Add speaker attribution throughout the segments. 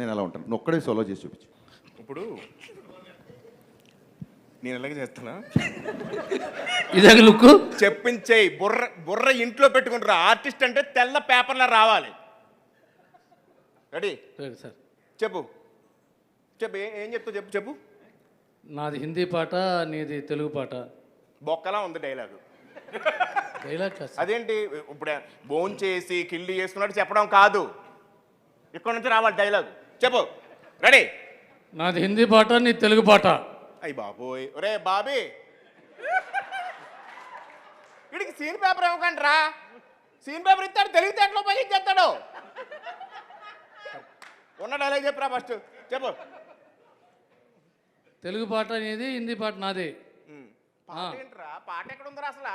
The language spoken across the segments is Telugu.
Speaker 1: నేను ఎలా ఉంటాను. ఒక్కడే సోలో చేసి చూపించు.
Speaker 2: ఇప్పుడు నేను ఎలాగ చేస్తున్నా
Speaker 3: ఇదే లుక్.
Speaker 2: చెప్పించేయి బుర్ర బుర్ర ఇంట్లో పెట్టుకుంటారు ఆర్టిస్ట్ అంటే తెల్ల పేపర్లో రావాలి. రెడీ
Speaker 3: సార్
Speaker 2: చెప్పు. చెప్పు ఏ- ఏం చెప్తావు చెప్పు చెప్పు.
Speaker 3: నాది హిందీ పాట నీది తెలుగు పాట.
Speaker 2: బొక్కలా ఉంది డైలాగు.
Speaker 3: డైలాగ్ కాదు సార్.
Speaker 2: అదేంటి? ఇప్పుడు బోన్ చేసి కిల్లి చేసుకున్నట్టు చెప్పడం కాదు. ఇక్కడ నుంచి రావాలి డైలాగ్. చెప్పు. రెడీ.
Speaker 3: నాది హిందీ పాట నీ తెలుగు పాట.
Speaker 2: అయ్యి బాబోయ్. ఒరే బాబీ. వీడికి సీన్ పేపర్ ఇవ్వకండి రా సీన్ పేపర్ ఇస్తాడు తెలివితేటలో ఉపయోగించేస్తాడు ఉన్న డైలాగ్ చెప్పురా ఫస్ట్ చెప్పు.
Speaker 3: తెలుగు పాట నీది హిందీ పాట నాది.
Speaker 2: పాట ఏంట్రా? పాట ఎక్కడ ఉందిరా అసలు?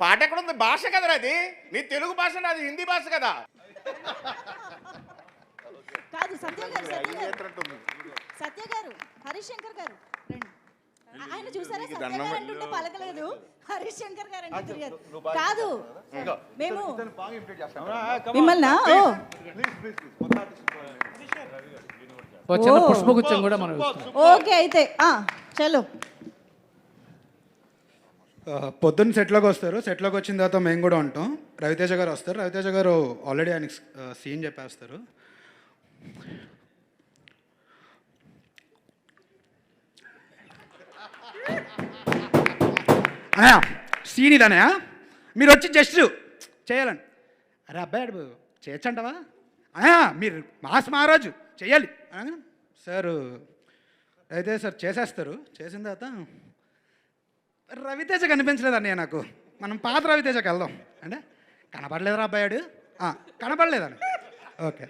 Speaker 2: పాట ఎక్కడ ఉంది భాష కదరా అది? నీ తెలుగు భాష అది హిందీ భాష కదా.
Speaker 4: కాదు సత్య గారు సత్య గారు.
Speaker 2: చేస్తున్నట్టుంది?
Speaker 4: సత్య గారు హరీష్ శంకర్ గారు రండి. ఆయన చూసారా? సత్య గారు. అంటుంటే పలకలేదు. హరీష్ శంకర్ గారు అంటే తిరిగారు కాదు. మేము మిమ్మల్ని? ఓ.
Speaker 3: ఓ. చిన్న పుష్పగుచ్చం కూడా మనం ఇస్తున్నాం.
Speaker 4: ఓకే అయితే. ఆ చలో.
Speaker 5: ఆ, పొద్దున్న సెట్లోకి వస్తారు. సెట్లోకి వచ్చిన తర్వాత మేము కూడా ఉంటాం. రవితేజ గారు వస్తారు. రవితేజ గారు ఆల్రెడీ ఆయనకి సీన్ చెప్పేస్తారు. అన్నయ్య సీన్ ఇదనయా మీరు వచ్చి జస్ట్ చేయాలని అరే అబ్బాయి చేయొచ్చంటవా మీరు మాస్ మహారాజు చేయాలి. సార్ అయితే సార్ చేసేస్తారు. చేసిన తర్వాత రవితేజ కనిపించలేదన్నయ్య నాకు. మనం పాత రవితేజకి వెళ్దాం. అంటే కనపడలేదురా అబ్బాయాడు కనపడలేదండి కనపడలేదని ఓకే.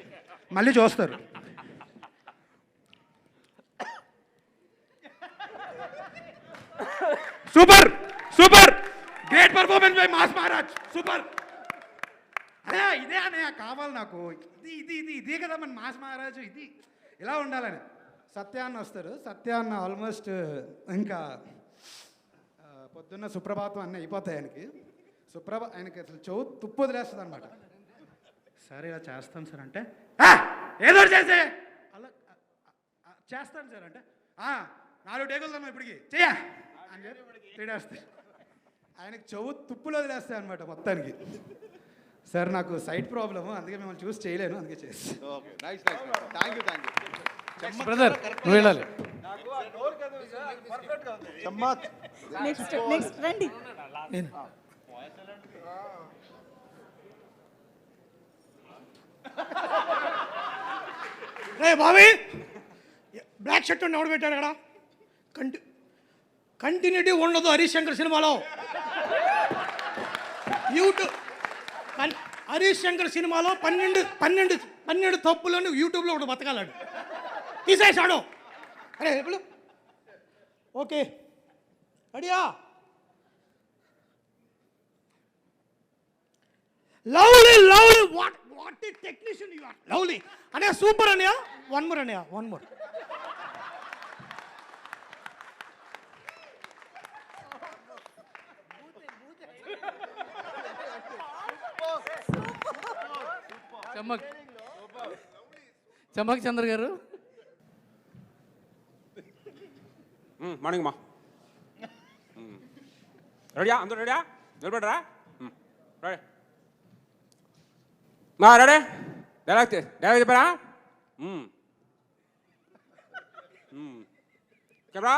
Speaker 5: మళ్ళీ చూస్తారు. Super! Super! Great performance by mass Maharaj. Super! అదే ఇదే అనే కావాలి నాకు. ఇది ఇది ఇది ఇదే కదా మన మాస్ మహారాజు. ఇది ఇలా ఉండాలని? సత్యాన్న వస్తారు. సత్యాన్న ఆల్మోస్ట్ ఇంకా పొద్దున్న సుప్రభాతం అన్నీ అయిపోతాయి ఆయనకి. సుప్రభ ఆయనకి అసలు చెవు తుప్పు వదిలేస్తుంది అనమాట సార్ ఇలా చేస్తాను సార్ అంటే "ఆ, ఏదో చేసే. అలా చేస్తాను సార్ అంటే "ఆ, నాలుగు టేకులు తన్నాం ఇప్పటికి చెయ్య. అని చెప్పి తిడేస్తాయి ఆయనకి చెవు తుప్పులు వదిలేస్తాయి అనమాట మొత్తానికి. సార్ నాకు సైట్ ప్రాబ్లము అందుకే మిమ్మల్ని చూసి చేయలేను అందుకే చేసి
Speaker 3: బ్రదర్ నువ్వు వెళ్ళాలి.
Speaker 4: నెక్స్ట్ నెక్స్ట్ రండి
Speaker 3: నేను
Speaker 6: రే బావి బ్లాక్ షర్ట్ ఉన్న ఎవడు పెట్టాడు అక్కడ? కంటి కంటిన్యూటీ ఉండదు హరీష్ శంకర్ సినిమాలో. యూట్యూబ్ హరీష్ శంకర్ సినిమాలో పన్నెండు పన్నెండు పన్నెండు తప్పులను యూట్యూబ్లో ఒకటి బతకాలాడు. తీసేశాడు అరే ఎప్పుడు? Okay. అడియా lovely lovely! What what technician you are lovely అనే super Anaya one more Anaya one more
Speaker 3: Chammak Chammak Chandra garu
Speaker 7: morning మా రెడీయా అందరూ రెడీయా నిలబడరా రెడీ మా రెడీ డైలాగ్ డైలాగ్ చెప్పారా చెప్పరా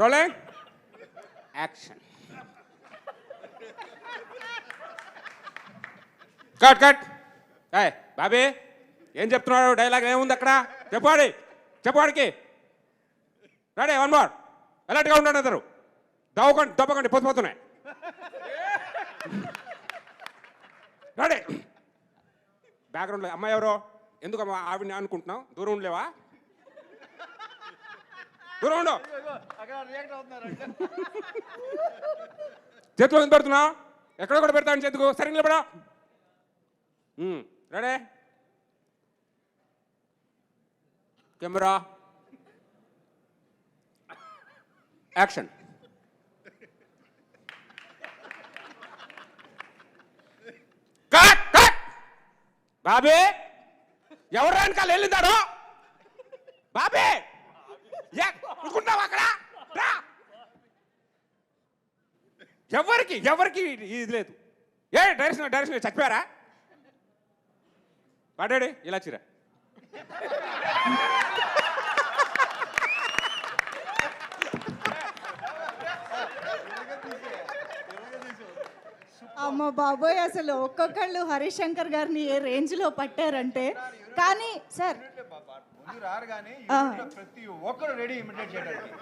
Speaker 7: రోలింగ్ యాక్షన్ కట్ కట్ ఏ బాబీ ఏం చెప్తున్నాడు? డైలాగ్ ఏముంది అక్కడ? చెప్పాడి చెప్పాడికి రెడీ వన్ మోర్ అలర్ట్గా ఉండండి అందరూ. దవ్వకండి దప్పకండి పొద్దుపోతున్నాయి రాడే. బ్యాక్గ్రౌండ్లో అమ్మాయి ఎవరో? ఎందుకు అమ్మా ఆవిడని అనుకుంటున్నావు? దూరం ఉండలేవా? దూరం ఉండు. చేతిలో ఎందుకు పెడుతున్నావు ఎక్కడ కూడా పెడతాను చేతుకు. సరే నిలబడా. రెడీ. కెమెరా యాక్షన్ బాబే ఎవరు వెనకాల వెళ్ళిందాడు? బాబే ఏ, అక్కడ? ఎవరికి ఎవరికి ఇది లేదు. ఏ డైరెక్షన్ డైరెక్షన్ చచ్చిపోయారా? పడాడు ఇలా చిరా.
Speaker 4: అమ్మ బాబోయ్ అసలు ఒక్కొక్కళ్ళు హరిశంకర్ గారిని ఏ రేంజ్లో పట్టారంటే కానీ సార్
Speaker 8: రారు కానీ. ప్రతి ఒక్కరు రెడీ ఇమిటేట్ చేయడానికి